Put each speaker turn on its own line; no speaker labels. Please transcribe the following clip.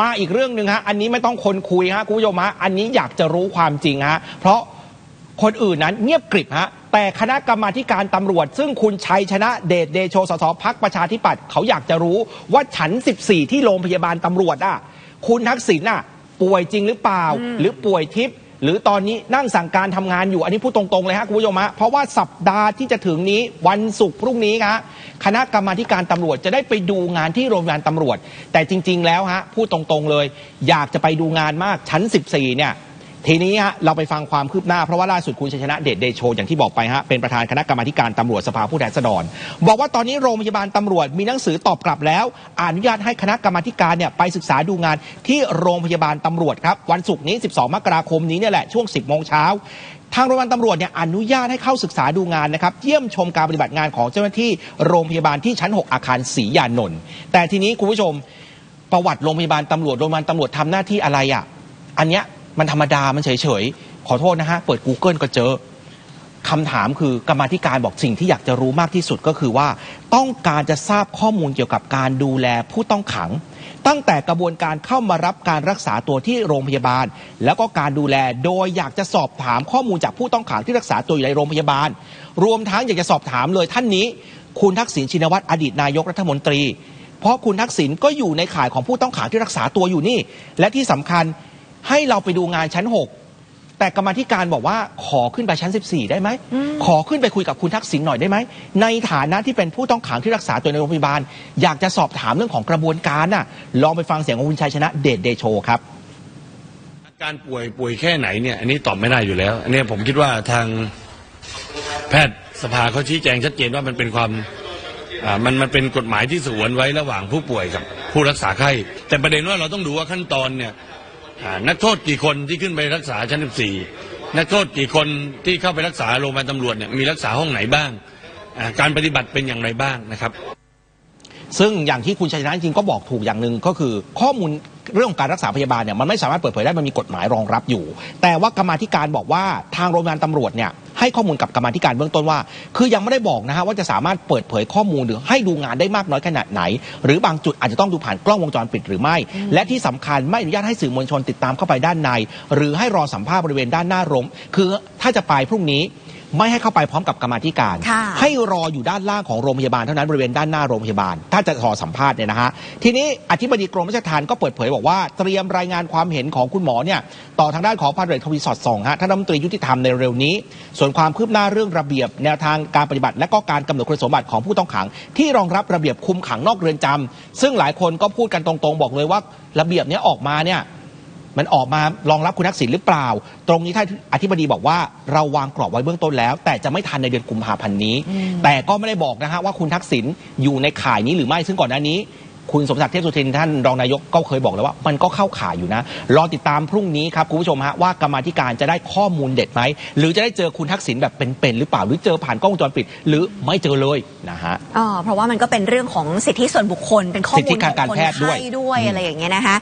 มาอีกเรื่องหนึ่งฮะ อันนี้ไม่ต้องคนคุยฮะคุณผู้ชมฮะ อันนี้อยากจะรู้ความจริงฮะ เพราะคนอื่นนั้นเงียบกริบฮะ แต่คณะกรรมาธิการตำรวจ ซึ่งคุณชัยชนะเดชเดโชสสพักประชาธิปัตย์เขาอยากจะรู้ว่าฉัน 14 ที่โรงพยาบาลตำรวจอะ คุณทักษิณอะ ป่วยจริงหรือเปล่า หรือป่วยทิพย์ หรือตอนนี้นั่งสั่งการทำงานอยู่อันนี้พูดตรงๆเลยฮะคุณผู้ชมฮะเพราะว่าสัปดาห์ที่จะถึงนี้วันศุกร์พรุ่งนี้ฮะคณะกรรมาธิการตำรวจจะได้ไปดูงานที่โรงพยาบาลตำรวจ แต่จริง ๆ แล้วฮะพูดตรงๆเลย อยากจะไปดูงานมากชั้น 14เนี่ย ทีนี้ฮะเราไปฟังความคืบหน้าเพราะว่าล่าสุดคุณชัยชนะเดชเดโชอย่างที่บอกไปฮะเป็นประธานคณะกรรมาการตำรวจสภาผู้แทนราษฎรบอกว่าตอนนี้โรงพยาบาลตำรวจมีหนังสือตอบกลับแล้ว อนุญาตให้คณะกรรมาการเนี่ยไปศึกษาดูงานที่โรงพยาบาลตำรวจครับวันศุกร์นี้ 12 มกราคมนี้เนี่ยแหละช่วง 10 โมงเช้าทางโรงพยาบาลตำรวจเนี่ยอนุญาตให้เข้าศึกษาดูงานนะครับเยี่ยมชมการปฏิบัติงานของเจ้าหน้าที่โรงพยาบาลที่ชั้น 6 อาคารศรียานนท์แต่ทีนี้คุณผู้ชมประวัติโรงพยาบาลตำรวจโรงพยาบาลตำรวจทำหน้าที่อะไรอะอันเนี้ย มันธรรมดามันเฉยๆ ขอโทษนะฮะ เปิด Google ก็เจอคำถามคือกรรมาธิการบอกสิ่งที่อยากจะรู้มากที่สุดก็คือว่า ต้องการจะทราบข้อมูลเกี่ยวกับการดูแลผู้ต้องขัง ตั้งแต่กระบวนการเข้ามารับการรักษาตัวที่โรงพยาบาล แล้วก็การดูแลโดยอยากจะสอบถามข้อมูลจากผู้ต้องขังที่รักษาตัวอยู่ในโรงพยาบาล รวมทั้งอยากจะสอบถามเลยท่านนี้ คุณทักษิณชินวัตรอดีตนายกรัฐมนตรี เพราะคุณทักษิณก็อยู่ในข่ายของผู้ต้องขังที่รักษาตัวอยู่นี่ และที่สำคัญ ให้เราไปดูงานชั้น 6 แต่กรรมาธิการบอกว่าขอขึ้นไปชั้น 14 ได้ไหม ขอขึ้นไปคุยกับคุณทักษิณหน่อยได้ไหม ในฐานะที่เป็นผู้ต้องขังที่รักษาตัวในโรงพยาบาล อยากจะสอบถามเรื่องของกระบวนการน่ะ ลองไปฟังเสียงของคุณชัยชนะเดชเดโชครับ
อาการป่วยป่วยแค่ไหนเนี่ยอันนี้ตอบไม่ได้อยู่แล้ว อันนี้ผมคิดว่าทางแพทย์สภาเขาชี้แจงชัดเจนว่ามันเป็นความอ่ามันมันเป็นกฎหมายที่สงวนไว้ระหว่างผู้ป่วยกับผู้รักษาไข้ แต่ประเด็นว่าเราต้องดูว่าขั้นตอนเนี่ยอ่า นักโทษกี่คนที่ขึ้นไปรักษาชั้น 14 นักโทษกี่คนที่เข้าไปรักษาโรงพยาบาลตำรวจเนี่ยมีรักษาห้องไหนบ้าง การปฏิบัติเป็นอย่างไรบ้างนะครับ
ซึ่งอย่างที่คุณชัยชนะจริงก็บอกถูกอย่างหนึ่งก็คือข้อมูลเรื่องของการรักษาพยาบาลเนี่ยมันไม่สามารถเปิดเผยได้มันมีกฎหมายรองรับอยู่ แต่ว่ากรรมาธิการบอกว่าทางโรงพยาบาลตำรวจเนี่ย ให้ข้อมูลกับกรรมาธิการเบื้องต้นว่า คือยังไม่ได้บอกนะฮะว่าจะสามารถเปิดเผยข้อมูลหรือให้ดูงานได้มากน้อยขนาดไหน หรือบางจุดอาจจะต้องดูผ่านกล้องวงจรปิดหรือไม่ และที่สำคัญไม่อนุญาตให้สื่อมวลชนติดตามเข้าไปด้านใน หรือให้รอสัมภาษณ์บริเวณด้านหน้าโรงคือถ้าจะไปพรุ่งนี้ ไม่ให้เข้าไปพร้อมกับกรรมาธิการ
ค่ะ
ให้รออยู่ด้านล่างของโรงพยาบาลเท่านั้นบริเวณด้านหน้าโรงพยาบาล ถ้าจะขอสัมภาษณ์เนี่ยนะฮะทีนี้อธิบดีกรมราชทัณฑ์ก็เปิดเผยบอกว่าเตรียมรายงานความเห็นของคุณหมอเนี่ยต่อทางด้านของพันเอกทวีสอดส่องฮะท่านรัฐมนตรียุติธรรมในเร็วนี้ ส่วนความคืบหน้าเรื่องระเบียบ แนวทางการปฏิบัติ และก็การกำหนดคุณสมบัติของผู้ต้องขัง ที่รองรับระเบียบคุมขังนอกเรือนจำซึ่งหลายคนก็พูดกันตรงๆ บอกเลยว่า ระเบียบเนี้ยออกมาเนี่ย มันออกมารองรับคุณทักษิณหรือเปล่า ตรงนี้ท่านอธิบดีบอกว่าเราวางกรอบไว้เบื้องต้นแล้ว แต่จะไม่ทันในเดือนกุมภาพันธ์นี้ แต่ก็ไม่ได้บอกนะฮะว่าคุณทักษิณอยู่ในข่ายนี้หรือไม่ซึ่งก่อนหน้านี้คุณสมศักดิ์เทพสุทินท่านรองนายกก็เคยบอกแล้วว่า มันก็เข้าข่ายอยู่นะ รอติดตามพรุ่งนี้ครับ คุณผู้ชมฮะว่ากรรมาธิการจะได้ข้อมูลเด็ดไหม หรือจะได้เจอคุณทักษิณแบบเป็นๆหรือเปล่า หรือเจอผ่านกล้องวงจรปิด หรือไม่เจอเลยนะฮะ
อ๋อเพราะว่ามันก็เป็นเรื่องของสิทธิส่วนบุคคลเป็นข้อ
สิทธิ
มูล
ทางการ
ของคน
แพทย์ด้วย
ไข้ด้วยอะไรอย่างเงี้ยนะคะ